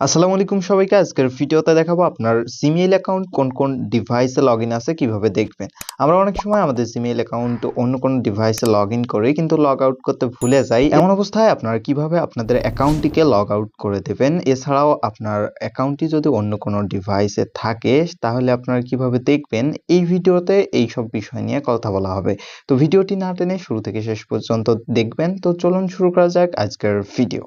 আসসালামু আলাইকুম সবাইকে। আজকের ভিডিওতে দেখাবো আপনার জিমেইল অ্যাকাউন্ট কোন কোন ডিভাইসে লগ আছে কীভাবে দেখবেন। আমরা অনেক সময় আমাদের জিমেইল অ্যাকাউন্ট অন্য কোনো ডিভাইসে লগ ইন করি কিন্তু লগ আউট করতে ভুলে যাই। এমন অবস্থায় আপনারা কীভাবে আপনাদের অ্যাকাউন্টটিকে লগ আউট করে দেবেন? এছাড়াও আপনার অ্যাকাউন্টটি যদি অন্য কোনো ডিভাইসে থাকে, তাহলে আপনারা কীভাবে দেখবেন? এই ভিডিওতে এই সব বিষয় নিয়ে কথা বলা হবে। তো ভিডিওটি না টেনে শুরু থেকে শেষ পর্যন্ত দেখবেন। তো চলুন শুরু করা যাক আজকের ভিডিও।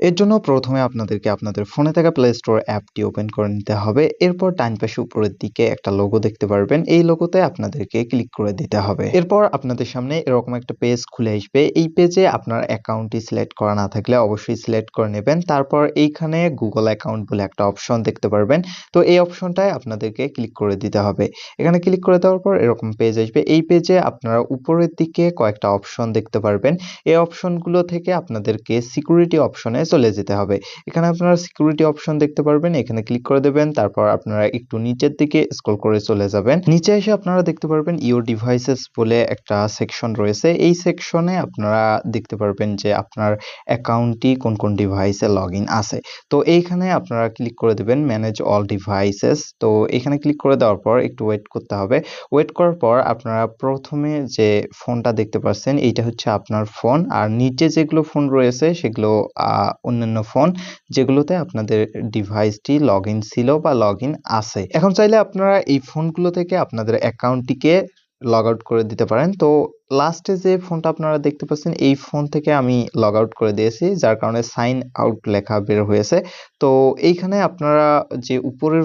এর জন্য প্রথমে আপনাদেরকে আপনাদের ফোনে থাকা প্লে স্টোর অ্যাপটি ওপেন করে নিতে হবে। এরপর ডান পাশে উপরের দিকে একটা লোগো দেখতে পারবেন। এই লোগোতে আপনাদেরকে ক্লিক করে দিতে হবে। এরপর আপনাদের সামনে এরকম একটা পেজ খুলে আসবে। এই পেজে আপনার অ্যাকাউন্টটি সিলেক্ট করা না থাকলে অবশ্যই সিলেক্ট করে নেবেন। তারপর এইখানে গুগল অ্যাকাউন্ট বলে একটা অপশন দেখতে পারবেন। তো এই অপশনটায় আপনাদেরকে ক্লিক করে দিতে হবে। এখানে ক্লিক করে দেওয়ার পর এরকম পেজ আসবে। এই পেজে আপনারা উপরের দিকে কয়েকটা অপশন দেখতে পারবেন। এই অপশনগুলো থেকে আপনাদেরকে সিকিউরিটি অপশনে চলে যেতে হবে। এখানে আপনারা সিকিউরিটি অপশন দেখতে পারবেন, এখানে ক্লিক করে দেবেন, তারপর আপনারা একটু নিচের দিকে স্ক্রল করে চলে যাবেন। নিচে এসে আপনারা দেখতে পারবেন ইউর ডিভাইসেস বলে একটা সেকশন রয়েছে। এই সেকশনে আপনারা দেখতে পারবেন যে আপনার অ্যাকাউন্টটি কোন কোন ডিভাইসে লগ আছে। তো এইখানে আপনারা ক্লিক করে দেবেন ম্যানেজ অল ডিভাইসেস তো এখানে ক্লিক করে দেওয়ার পর একটু ওয়েট করতে হবে। ওয়েট করার পর আপনারা প্রথমে যে ফোনটা দেখতে পাচ্ছেন এইটা হচ্ছে আপনার ফোন আর নিচে যেগুলো ফোন রয়েছে, সেগুলো অন্যান্য ফোন যেগুলোতে আপনাদের ডিভাইসটি লগ ছিল বা লগ আছে। এখন চাইলে আপনারা এই ফোনগুলো থেকে আপনাদের অ্যাকাউন্টটিকে লগ আউট করে দিতে পারেন। তো লাস্টে যে ফোনটা আপনারা দেখতে পাচ্ছেন, এই ফোন থেকে আমি লগ আউট করে দিয়েছি, যার কারণে সাইন আউট লেখা বের হয়েছে। তো এইখানে আপনারা যে উপরের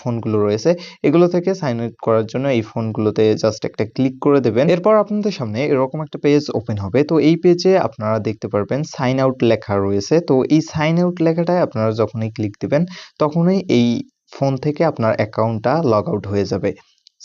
ফোনগুলো রয়েছে, এগুলো থেকে সাইন আউট করার জন্য এই ফোনগুলোতে জাস্ট একটা ক্লিক করে দেবেন। এরপর আপনাদের সামনে এরকম একটা পেজ ওপেন হবে। তো এই পেজে আপনারা দেখতে পারবেন সাইন আউট লেখা রয়েছে। তো এই সাইন আউট লেখাটায় আপনারা যখনই ক্লিক দিবেন, তখনই এই ফোন থেকে আপনার অ্যাকাউন্টটা লগ আউট হয়ে যাবে।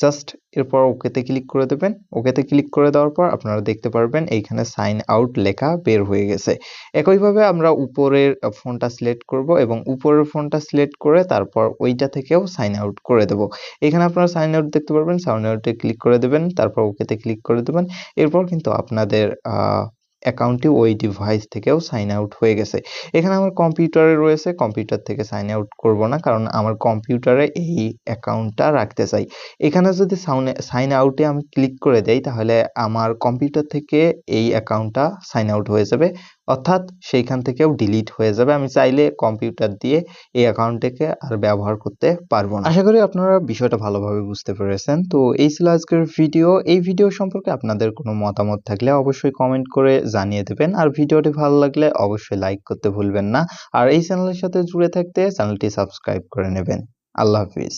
জাস্ট এরপর ওকেতে ক্লিক করে দেবেন। ওকেতে ক্লিক করে দেওয়ার পর আপনারা দেখতে পারবেন এইখানে সাইন আউট লেখা বের হয়ে গেছে। একইভাবে আমরা উপরের ফোনটা সিলেক্ট করব এবং উপরের ফোনটা সিলেক্ট করে তারপর ওইটা থেকেও সাইন আউট করে দেব। এখানে আপনারা সাইন আউট দেখতে পারবেন। সাইন আউটে ক্লিক করে দেবেন। তারপর ওকেতে ক্লিক করে দেবেন। এরপর কিন্তু আপনাদের অ্যাকাউন্টটি ওই ডিভাইস থেকেও সাইন আউট হয়ে গেছে। এখানে আমার কম্পিউটারে রয়েছে কম্পিউটার থেকে সাইন আউট করব না, কারণ আমার কম্পিউটারে এই অ্যাকাউন্টটা রাখতে চাই। এখানে যদি সাইন আউটে আমি ক্লিক করে দেই, তাহলে আমার কম্পিউটার থেকে এই অ্যাকাউন্টটা সাইন আউট হয়ে যাবে। অর্থাৎ সেইখান থেকেও ডিলিট হয়ে যাবে। আমি চাইলে কম্পিউটার দিয়ে এই অ্যাকাউন্টটাকে আর ব্যবহার করতে পারব না। আশা করি আপনারা বিষয়টা ভালোভাবে বুঝতে পেরেছেন। তো এই ছিল আজকের ভিডিও এই ভিডিও সম্পর্কে আপনাদের কোনো মতামত থাকলে অবশ্যই কমেন্ট করে জানিয়ে দেবেন। আর ভিডিওটি ভালো লাগলে অবশ্যই লাইক করতে ভুলবেন না। আর এই চ্যানেলের সাথে জুড়ে থাকতে চ্যানেলটি সাবস্ক্রাইব করে নেবেন। আল্লাহ হাফিজ।